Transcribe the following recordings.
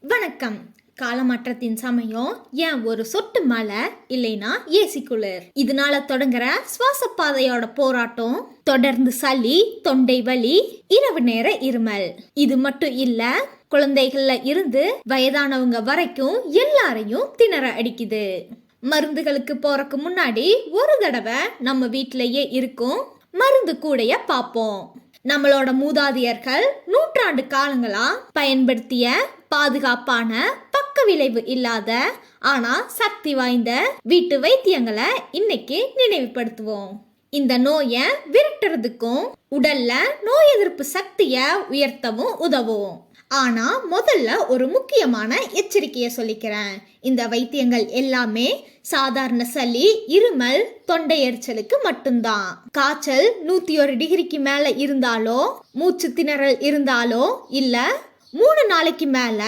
வணக்கம். காலமாற்றத்தின் சமயம் ஏன் ஒரு சொட்டு மழை இல்லைனா ஏசி குளிர்? இதனால தொடங்குற சுவாச பாதையோட போராட்டம் தொடர்ந்து சளி தொண்டை வலி இரவு நேர இருமல். இது மட்டும் இல்ல குழந்தைகள்ல இருந்து வயதானவங்க வரைக்கும் எல்லாரையும் திணற அடிக்குது. மருந்துகளுக்கு போறக்கு முன்னாடி ஒரு தடவை நம்ம வீட்டிலேயே இருக்கும் மருந்து கூடைய பார்ப்போம். நம்மளோட மூதாதையர்கள் நூற்றாண்டு காலங்களா பயன்படுத்திய பாதுகாப்பான பக்க விளைவு இல்லாத ஆனா சக்தி வாய்ந்த வீட்டு வைத்தியங்களை இன்னைக்கு நினைவுபடுத்துவோம். இந்த நோயை விரட்டுறதுக்கும் உடல்ல நோய் எதிர்ப்பு சக்தியை உயர்த்தவும் உதவும். ஆனால் முதல்ல ஒரு முக்கியமான எச்சரிக்கையை சொல்லிக்கிறேன். இந்த வைத்தியங்கள் எல்லாமே சாதாரண சளி இருமல் தொண்டை எரிச்சலுக்கு மட்டும்தான். காய்ச்சல் நூத்தி ஒரு டிகிரிக்கு மேல இருந்தாலோ மூச்சு திணறல் இருந்தாலோ இல்ல மூணு நாளைக்கு மேல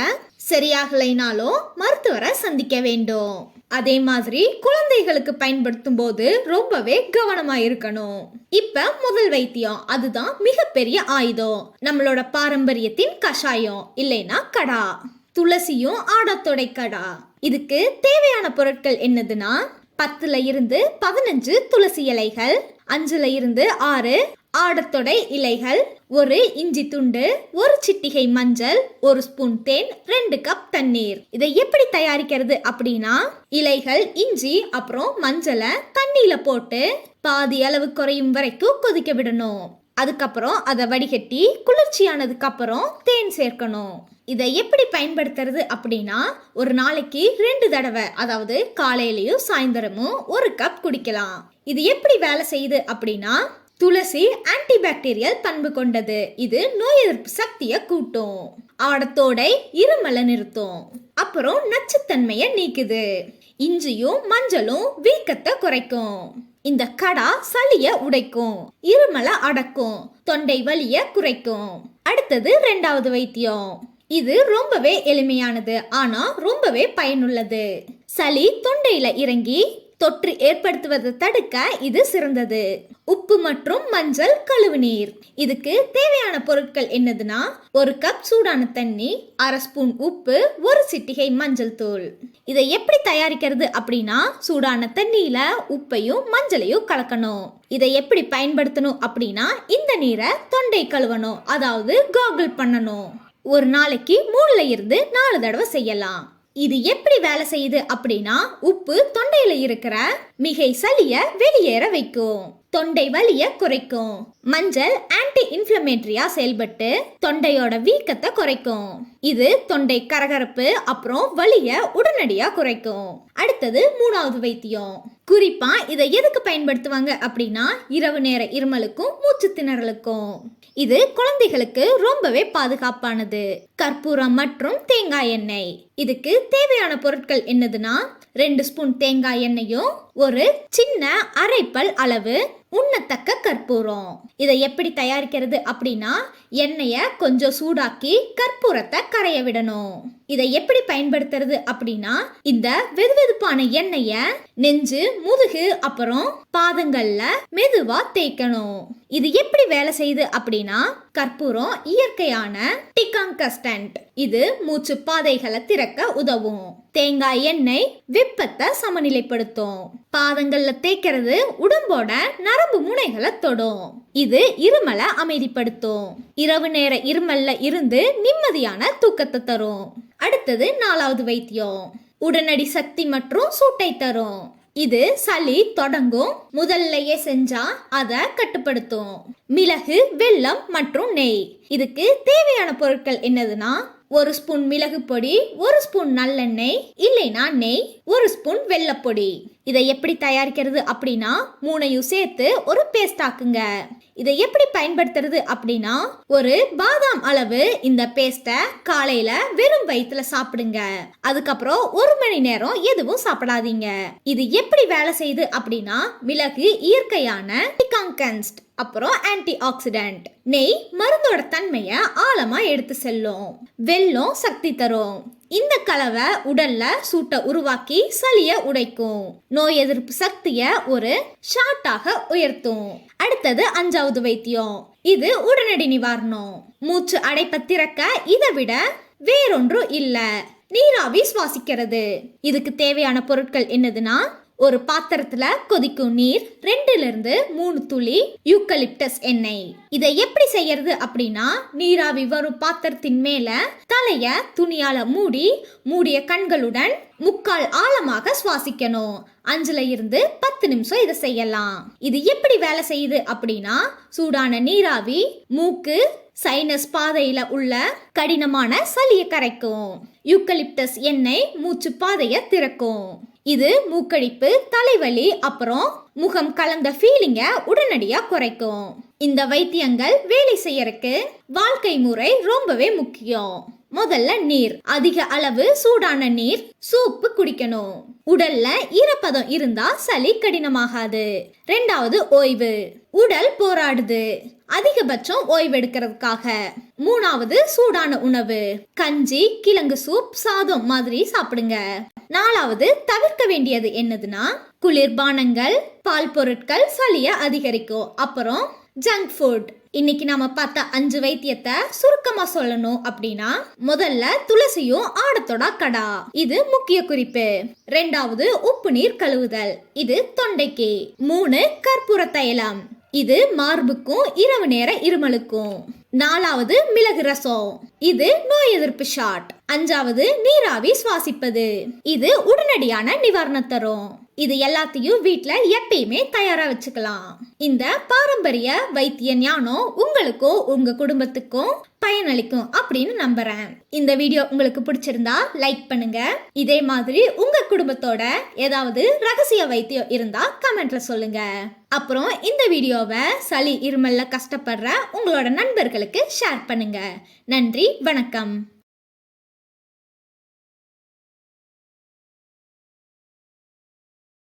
சரியாகலைனாலோ மருத்துவரை சந்திக்க வேண்டும். அதே மாதிரி குழந்தைகளுக்கு பயன்படுத்தும் போது ரொம்பவே கவனமா இருக்கணும். இப்ப முதல் வைத்தியம் அதுதான் மிகப்பெரிய ஆயுதம். நம்மளோட பாரம்பரியத்தின் கஷாயம் இல்லைனா கடா. துளசியும் ஆடத்தொடை கடா. இதுக்கு தேவையான பொருட்கள் என்னதுன்னா பத்துல இருந்து பதினஞ்சு துளசி இலைகள் அஞ்சுல இருந்து ஆறு ஆடத்தொடை இலைகள் ஒரு இஞ்சி துண்டு ஒரு சிட்டிகை மஞ்சள் ஒரு ஸ்பூன் தேன் ரெண்டு கப் தண்ணீர். இதை எப்படி தயாரிக்கிறது அப்படின்னா இலைகள் இஞ்சி அப்புறம் மஞ்சளை தண்ணியில போட்டு பாதி அளவு குறையும் வரைக்கும் கொதிக்க விடணும். அதுக்கப்புறம் அதை வடிகட்டி குளிர்ச்சியானதுக்கு அப்புறம் தேன் சேர்க்கணும். இதை எப்படி பயன்படுத்துறது அப்படின்னா ஒரு நாளைக்கு ரெண்டு தடவை அதாவது காலையிலயும் சாயந்தரமும் ஒரு கப் குடிக்கலாம். இது எப்படி வேலை செய்யுது அப்படின்னா துளசி ஆன்டிபாக்டீரியல் பண்பு கொண்டது. இது நோய் எதிர்ப்பு சக்தியை கூட்டும். ஆடத்தோடை இருமலை நிறுத்தும். அப்புறம் நச்சுத்தன்மையை நீக்குது. இஞ்சியும் மஞ்சளும் வீக்கத்தை குறைக்கும். இந்த கடா சளிய உடைக்கும். இருமலை அடக்கும். தொண்டை வலிய குறைக்கும். அடுத்தது ரெண்டாவது வைத்தியம். இது ரொம்பவே எளிமையானது. ஆனா ரொம்பவே பயனுள்ளது. சளி தொண்டையில இறங்கி தொற்று ஏற்படுத்துவதை தடுக்க இது சிறந்தது. உப்பு மற்றும் மஞ்சள் கழுவு நீர் இதுக்கு தேவையான பொருட்கள் என்னதுன்னா ஒரு கப் சூடான தண்ணி அரை ஸ்பூன் உப்பு ஒரு சிட்டிகை மஞ்சள் தூள். இதை எப்படி தயாரிக்கிறது அப்படின்னா சூடான தண்ணியில உப்பையும் மஞ்சளையும் கலக்கணும். இதை எப்படி பயன்படுத்தணும் அப்படின்னா இந்த நீரை தொண்டை கழுவணும் அதாவது காகிள் பண்ணணும். ஒரு நாளைக்கு மூணுல இருந்து நாலு தடவை செய்யலாம். இது எப்படி வேலை செய்யுது அப்படின்னா உப்பு தொண்டையில் இருக்கிற மிகை சளிய வெளியேற வைக்கும். தொண்டை வலிய குறைக்கும். மஞ்சள் ஆன்டி இன்ஃப்ளமேட்டரியா செயல்பட்டு தொண்டையோட வீக்கத்தை குறைக்கும். இது தொண்டை கரகரப்பு அப்புறம் வலிய உடனடியா குறைக்கும். அடுத்தது மூணாவது வைத்தியம். குறிப்பா இதை எதுக்கு பயன்படுத்துவாங்க அப்படின்னா இரவு நேர இருமலுக்கும் மூச்சு திணறலுக்கும். இது குழந்தைகளுக்கு ரொம்பவே பாதுகாப்பானது. கற்பூரம் மற்றும் தேங்காய் எண்ணெய். இதுக்கு தேவையான பொருட்கள் என்னதுன்னா ரெண்டு ஸ்பூன் தேங்காய் எண்ணெயும் ஒரு ஒரு சின்ன அரைப்பல் அளவு. உண்ணத்தக்க கற்பூரம். இதை எப்படி தயாரிக்கிறது அப்படின்னா எண்ணெயை கொஞ்சம் சூடாக்கி கற்பூரத்தை கரைய விடணும். இதை எப்படி பயன்படுத்துறது அப்படின்னா இந்த வெதுவெதுப்பான எண்ணெய நெஞ்சு முதுகு அப்புறம் பாதங்கள்ல மெதுவா தேய்க்கணும். இது எப்படி வேலை செய்யுது அப்படின்னா கற்பூரம் இயற்கையான டிகாங்கஸ்டன்ட் இது மூச்சு பாதைகளை திறக்க உதவும். தேங்காய் எண்ணெய் வெப்பத்தை சமநிலைப்படுத்தும். பாதங்கள்ல தேய்க்கிறது உடம்போட நரம்பு முனைகளை தொடும். இது இருமலை அமைதிப்படுத்தும். இரவு நேர இருமல்ல இருந்து நிம்மதியான தூக்கத்தை தரும். அடுத்தது நாலாவது வைத்தியம். உடனடி சக்தி மற்றும் சூட்டை தரும். இது சளி தொடங்கும். முதல்லயே செஞ்சா அதை கட்டுப்படுத்தும். மிளகு வெல்லம் மற்றும் நெய். இதுக்கு தேவையான பொருட்கள் என்னதுன்னா ஒரு ஸ்பூன் மிளகு பொடி ஒரு ஸ்பூன் நல்லெண்ணெய் இல்லைனா நெய் ஒரு ஸ்பூன் வெள்ளப்பொடி இதை எப்படி தயாரிக்கிறது அப்படின்னா மூணையும் சேர்த்து ஒரு பேஸ்ட் ஆக்குங்க. இதை எப்படி பயன்படுத்துறது அப்படின்னா ஒரு பாதாம் அளவு இந்த பேஸ்ட்டை காலையில வெறும் வயிற்றுல சாப்பிடுங்க. அதுக்கப்புறம் ஒரு மணி நேரம் எதுவும் சாப்பிடாதீங்க. இது எப்படி வேலை செய்யுது அப்படின்னா மிளகு இயற்கையான டிகாங்கன்ஸ்ட் அப்புறம் ஆன்டி ஆக்சிடென்ட் நெய் மருந்தோட தன்மையை ஆழமா எடுத்து செல்லும். வெல்லம் சக்தி தரும். இந்த கலவை உடல்ல சூட்டை உருவாக்கி சளிய உடைக்கும். நோய் எதிர்ப்பு சக்திய ஒரு ஷார்ட்டாக உயர்த்தும். அடுத்தது அஞ்சாவது வைத்தியம். இது உடனடி நிவாரணம். மூச்சு அடைப்ப திறக்க இதை விட வேறொன்றும் இல்ல. நீராவி சுவாசிக்கிறது. இதுக்கு தேவையான பொருட்கள் என்னதுன்னா ஒரு பாத்திரத்துல கொதிக்கும் நீர் ரெண்டுல இருந்து மூணு துளி யூக்கலிப்டஸ் எண்ணெய். இதை எப்படி செய்யறது அப்படின்னா நீராவி வரும் பாத்திரத்தின் மேல தலைய துணியால மூடி மூடிய கண்களுடன் முக்கால் ஆழமாக சுவாசிக்கணும். அஞ்சுல இருந்து பத்து நிமிஷம் இதை செய்யலாம். இது எப்படி வேலை செய்யுது அப்படின்னா சூடான நீராவி மூக்கு சைனஸ் பாதையில உள்ள கடினமான சளியை கரைக்கும். யூக்கலிப்டஸ் எண்ணெய் மூச்சு பாதையை திறக்கும். இது மூக்கடிப்பு தலைவலி அப்புறம் முகம் கலந்த ஃபீலிங்கை உடனடியாக குறைக்கும். இந்த வைத்தியங்கள் வேலை செய்யறதுக்கு வாழ்க்கை முறை ரொம்பவே முக்கியம். முதல்ல நீர். அதிக அளவு சூடான நீர் சூப்பு குடிக்கணும். உடல்ல ஈரப்பதம் இருந்தா சளி கடினமாகாது. ரெண்டாவது ஓய்வு. உடல் போராடுது. அதிகபட்சம் ஓய்வெடுக்கிறதுக்காக. மூணாவது சூடான உணவு. கஞ்சி கிழங்கு சூப் சாதம் மாதிரி சாப்பிடுங்க. நாலாவது தவிர்க்க வேண்டியது என்னதுன்னா குளிர்பானங்கள் பால் பொருட்கள் சளிய அதிகரிக்கும். அப்புறம் ஜங்க் ஃபுட் இன்னைக்கு நாம பார்த்த அஞ்சு வைத்தியத்தை சுருக்கமா சொல்லணும் அப்படின்னா முதல்ல துளசியும் ஆடத்தோட கடா. இது முக்கிய குறிப்பு. ரெண்டாவது உப்பு நீர் கழுவுதல். இது தொண்டைக்கு. மூணு கற்பூர தைலம். இது மார்புக்கும் இரவு நேர இருமலுக்கும். நாலாவது மிளகு ரசம். இது நோய் எதிர்ப்பு ஷாட். அஞ்சாவது நீராவி சுவாசிப்பது. இது உடனடியான நிவாரணம் தரும். இது எல்லாத்தையும் வீட்டில் எப்பயுமே தயாரா வச்சுக்கலாம். இந்த பாரம்பரிய வைத்திய ஞானம் உங்களுக்கும் உங்க குடும்பத்துக்கும் பயனளிக்கும் அப்படின்னு நம்புறேன். இந்த வீடியோ உங்களுக்கு பிடிச்சிருந்தா லைக் பண்ணுங்க. இதே மாதிரி உங்க குடும்பத்தோட ஏதாவது ரகசிய வைத்தியம் இருந்தா கமெண்ட்ல சொல்லுங்க. அப்புறம் இந்த வீடியோவை சளி இருமல்ல கஷ்டப்படுற உங்களோட நண்பர்களுக்கு ஷேர் பண்ணுங்க. நன்றி வணக்கம்.